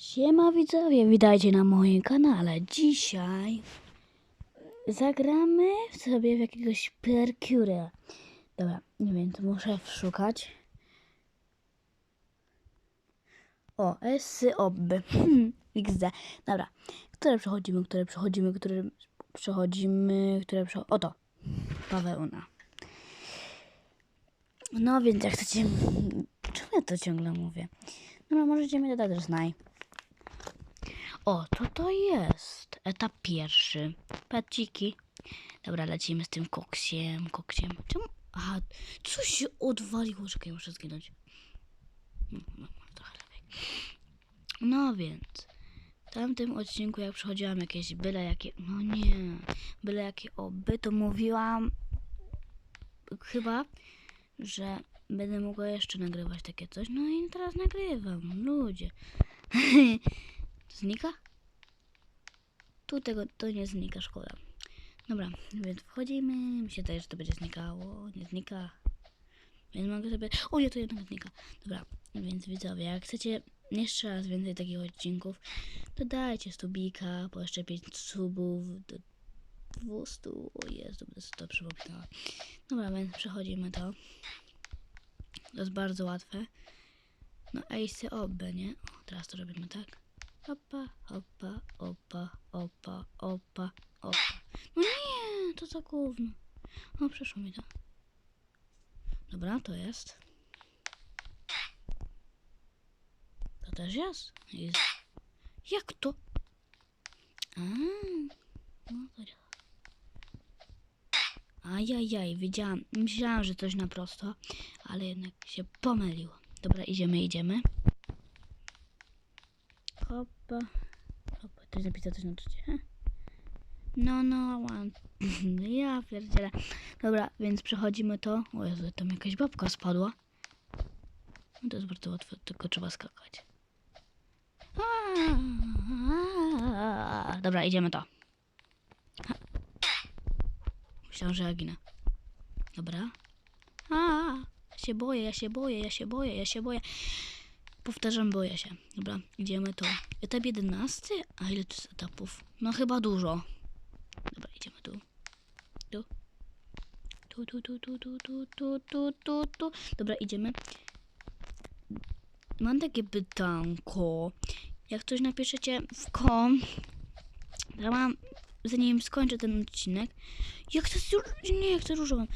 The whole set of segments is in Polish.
Siema widzowie, witajcie na moim kanale. Dzisiaj zagramy sobie w jakiegoś Percure. Dobra, nie wiem, to muszę szukać. O, Esy obby. Hmm, XD. Dobra, które przechodzimy, które przechodzimy, które przechodzimy, które przechodzimy. Oto, bawełna. No więc jak chcecie... Czemu ja to ciągle mówię? No możecie mnie dodać znaj. O, to to jest. Etap pierwszy. Paciki. Dobra, lecimy z tym koksiem, koksiem. Czemu? Aha, coś się odwaliło. Czekaj, muszę zginąć. No, trochę lepiej. No więc. W tamtym odcinku, jak przechodziłam jakieś byle jakie. No nie. Byle jakie oby, to mówiłam. Chyba, że będę mogła jeszcze nagrywać takie coś. No i teraz nagrywam. Ludzie. Znika? Tu tego to nie znika, szkoda. Dobra, więc wchodzimy. Mi się daje, że to będzie znikało. Nie znika. Więc mogę sobie. O nie, to jednak znika. Dobra, więc widzowie, jak chcecie jeszcze raz więcej takich odcinków, to dajcie stubika, po jeszcze 5 subów do 200. O Jezu, będę to przypominała. Dobra, więc przechodzimy to. To jest bardzo łatwe. No, ace obbe, nie? O, teraz to robimy tak. Opa, opa, opa, opa, opa, opa. No nie, to za gówno. O, przeszło mi to. Dobra, to jest. To też jest. jest. Jak to? A, no działa. Ajajaj, wiedziałam, myślałam, że coś na prosto, ale jednak się pomyliło. Dobra, idziemy, idziemy. Hopa, to jest napisane coś na czacie. No, no, one. ja pierdzielę. Dobra, więc przechodzimy to. O Jezu, tam jakaś babka spadła. No to jest bardzo łatwe, tylko trzeba skakać. Dobra, idziemy to. Myślałam, że ja ginę. Dobra. A, się boję, ja się boję, ja się boję, ja się boję. Powtarzam, boję się. Dobra, idziemy tu. Etap 11? A ile tu jest etapów? No chyba dużo. Dobra, idziemy tu. Tu. Tu, tu, tu, tu, tu, tu, tu, tu, tu, tu. Dobra, idziemy. Mam takie pytanko. Jak coś napiszecie w kom, ja mam, zanim skończę ten odcinek, jak to jest, nie, jak to różową.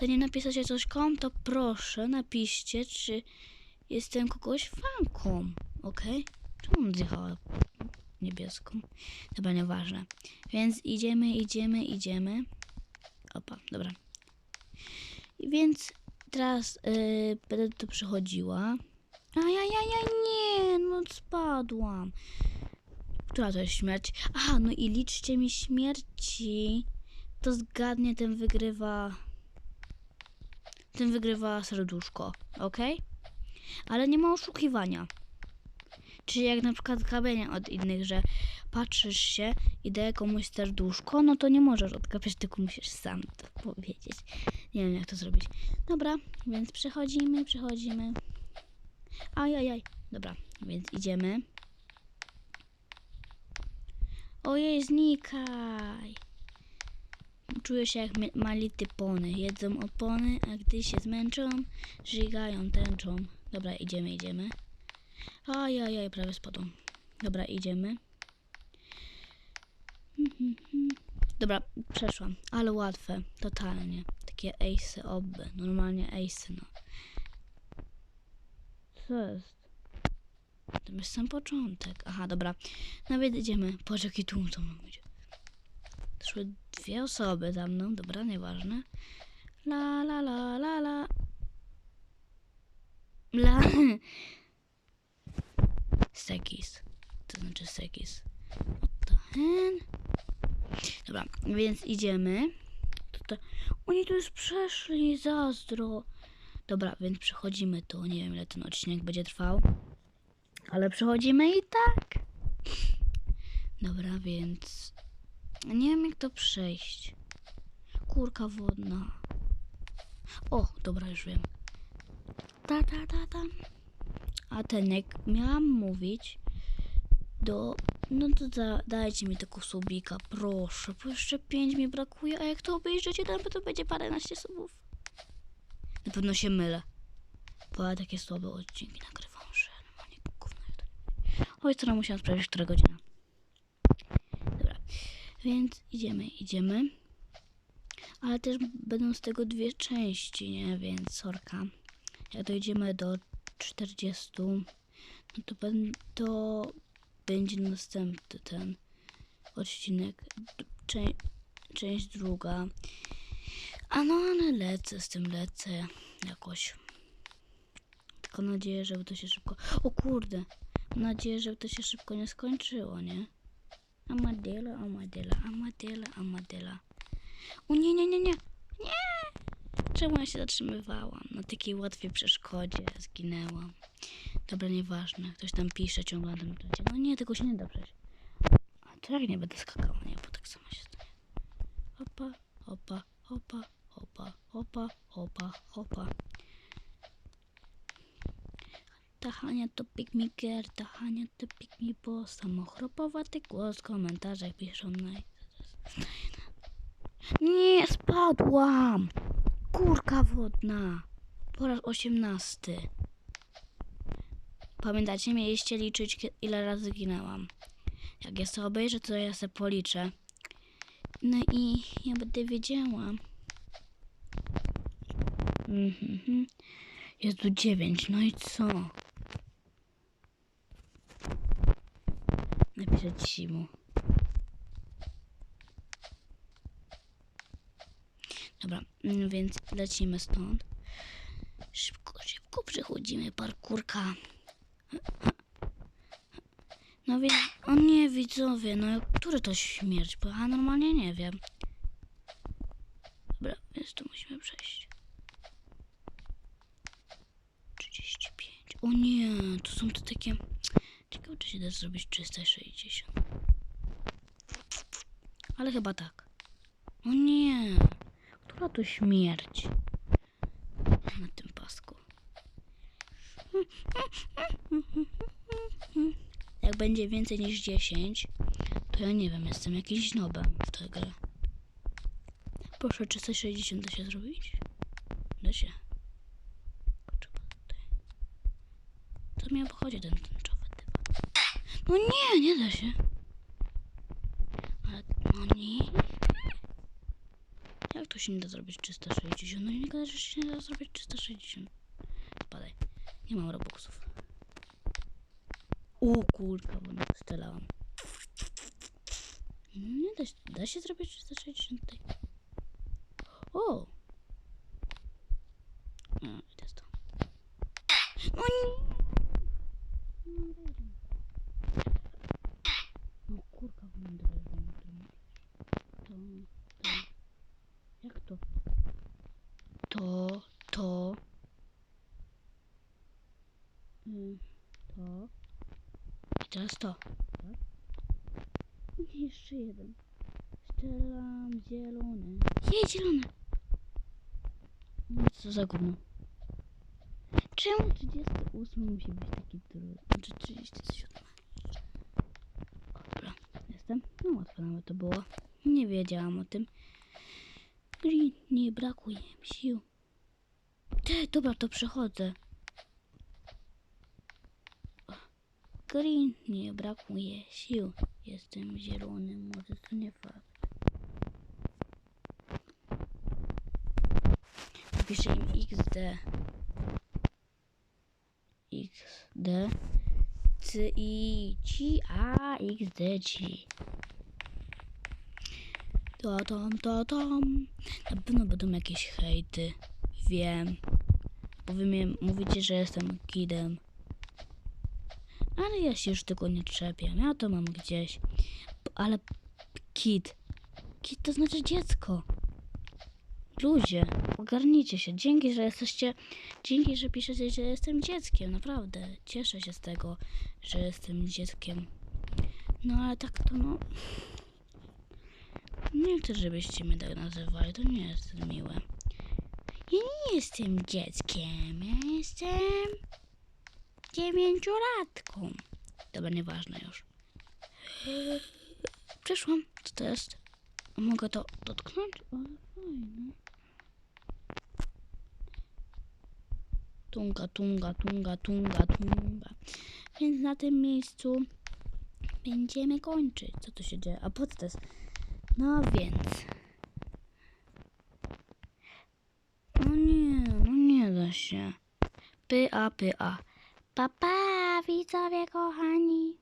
Zanim napiszecie coś kom, to proszę napiszcie, czy jestem kogoś fanką, okej? Czemu on zjechała niebieską? Dobra, nieważne. Więc idziemy, idziemy, idziemy. Opa, dobra. I Więc teraz yy, będę tu przychodziła. Ajajajaj, nie, no spadłam. Która to jest śmierć? Aha, no i liczcie mi śmierci. To zgadnie, ten wygrywa... Ten wygrywa serduszko, okej? Ale nie ma oszukiwania. Czyli jak na przykład zgabiania od innych, że patrzysz się i daje komuś serduszko, no to nie możesz odgapiać, tylko musisz sam to powiedzieć. Nie wiem jak to zrobić. Dobra, więc przechodzimy, przechodzimy. Ajajaj. Dobra, więc idziemy. Ojej, znikaj. Czuję się jak mi- mali typony. Jedzą opony, a gdy się zmęczą, żygają tęczą. Dobra, idziemy, idziemy. Ajajaj, prawie spadłam. Dobra, idziemy. Dobra, przeszłam, ale łatwe, totalnie. Takie ace obby, normalnie ace, no. Co jest? To jest sam początek. Aha, dobra. Nawet idziemy. Patrz jaki tłum za mną idzie. Szły dwie osoby za mną. Dobra, nieważne. La la la la la. La. Sekis. To znaczy sekis. What hen? Dobra, więc idziemy. Tutaj. Oni tu już przeszli, zazdro. Dobra, więc przechodzimy tu. Nie wiem, ile ten odcinek będzie trwał. Ale przechodzimy i tak. Dobra, więc. Nie wiem, jak to przejść. Kurka wodna. O, dobra, już wiem. Ta, ta, ta, ta. A ten, jak miałam mówić, do... No to da, dajcie mi tego subika, proszę, bo jeszcze pięć mi brakuje, a jak to obejrzycie, to pewno będzie paręnaście subów. Na pewno się mylę, bo ja takie słabe odcinki nagrywam, że normalnie gówno YouTube. Oj, co musiałam sprawdzić, która godzina. Dobra, więc idziemy, idziemy. Ale też będą z tego dwie części, nie? Więc sorka. Dojdziemy do 40, no to, ben, to będzie następny ten odcinek. część druga. A no, ale lecę z tym, lecę jakoś. Tylko nadzieję, żeby to się szybko... O kurde! Mam nadzieję, żeby to się szybko nie skończyło, nie? Amadela, Amadela, Amadela, Amadela. O nie, nie, nie. Nie! Czemu ja się zatrzymywałam? Na takiej łatwej przeszkodzie zginęłam. Dobra, nieważne. Ktoś tam pisze ciągle na tym czacie. No nie, tego się nie da przejść. A to jak nie będę skakała, nie, bo tak samo się stanie. Hopa, hopa, hopa, hopa, hopa, hopa, hopa. Ta Hania to pick me girl, ta Hania to pick me boss. Samochropowaty głos w komentarzach piszą na... Nie, spadłam! Kurka wodna. Po raz osiemnasty. Pamiętacie, mieliście liczyć, ile razy ginęłam. Jak ja sobie obejrzę, to ja sobie policzę. No i ja będę wiedziała. Mhm. Jest tu dziewięć, no i co? Napiszę ci mu. Dobra, mm, więc lecimy stąd. Szybko, szybko przechodzimy parkurka. No więc, o nie widzowie, no który to śmierć, bo ja normalnie nie wiem. Dobra, więc tu musimy przejść. 35. O nie, to są te takie... Ciekawe, czy się da zrobić 360. Ale chyba tak. O nie, która to śmierć? Na tym pasku. Jak będzie więcej niż 10, to ja nie wiem, jestem jakiś nobem w tę grę. Proszę, 360 da się zrobić? Da się. Co mi obchodzi ten tęczowy typ? No nie, nie da się. Ale, no nie. To się nie da zrobić 360? No nie gada, że się nie da zrobić 360. Spadaj. Nie mam robuxów. O kurka, bo nie strzelałam. No nie da się, da się zrobić 360 tutaj. O! No, idę stąd. No nie! No, wejdę. No kurka, bo mam dobre zdanie, które mówisz. To, to. Jak to? To, to. Y, To. I teraz to. I jeszcze jeden. Strzelam zielony. Jej, zielony! No co za gówno. Czemu 38 musi być taki trudny? Znaczy 37. Dobra, jestem. No łatwo nawet to było. Nie wiedziałam o tym. Green, nie brakuje mi sił. Ty, dobra, to przechodzę. Green, nie brakuje sił. Jestem zielony, może to nie fakt. Napiszę im XD. XD. C I G A XD G. To tam, to tam. Na pewno będą jakieś hejty. Wiem. Mówicie, że jestem kidem. Ale ja się już tego nie czepiam. Ja to mam gdzieś. Ale kid. Kid to znaczy dziecko. Ludzie, ogarnijcie się. Dzięki, że jesteście. Dzięki, że piszecie, że jestem dzieckiem. Naprawdę. Cieszę się z tego, że jestem dzieckiem. No ale tak to no. Nie chcę, żebyście mnie tak nazywali. To nie jest miłe. Ja nie jestem dzieckiem. Ja jestem dziewięciolatką. Dobra, nieważne już. Przeszłam. Co to jest? Mogę to dotknąć? O, fajne. Tunga, tunga, tunga, tunga, tunga. Więc na tym miejscu będziemy kończyć. Co tu się dzieje? A po co to jest? No więc. No nie, no nie da się. Py, a, py, a. Pa, pa, widzowie kochani.